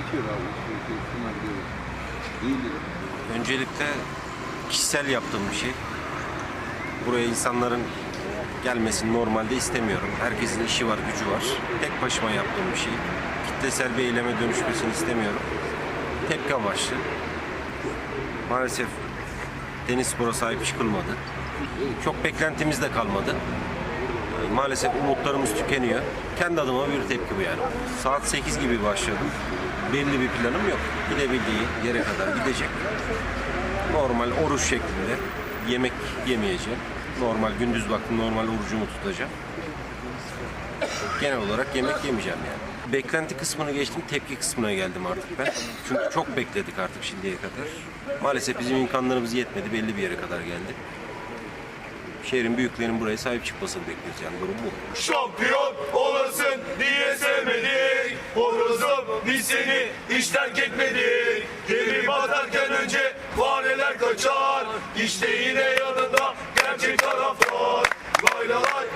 geçiyor abi. Öncelikle kişisel yaptığım bir şey. Buraya insanların gelmesini normalde istemiyorum. Herkesin işi var, gücü var. Tek başıma yaptığım bir şey. Kitlesel bir eyleme dönüşmesini istemiyorum. Tepki amaçlı. Maalesef deniz spora sahip çıkılmadı. Çok beklentimiz de kalmadı. Maalesef umutlarımız tükeniyor. Kendi adıma bir tepki bu yani. Saat 8 gibi başladım. Belli bir planım yok. Gidebildiği yere kadar gidecek. Normal oruç şeklinde yemek yemeyeceğim. Normal gündüz vakti normal orucumu tutacağım. Genel olarak yemek yemeyeceğim yani. Beklenti kısmını geçtim, tepki kısmına geldim artık ben. Çünkü çok bekledik artık şimdiye kadar. Maalesef bizim imkanlarımız yetmedi, belli bir yere kadar geldi şehrin büyüklerinin buraya sahip çıkmasını bekliyoruz yani durum bu. Şampiyon olasın diye sevmedik. Horozum biz seni hiç terk etmedik. Geri batarken önce fareler kaçar. İşte yine yanında gerçek taraftar. Lay lay.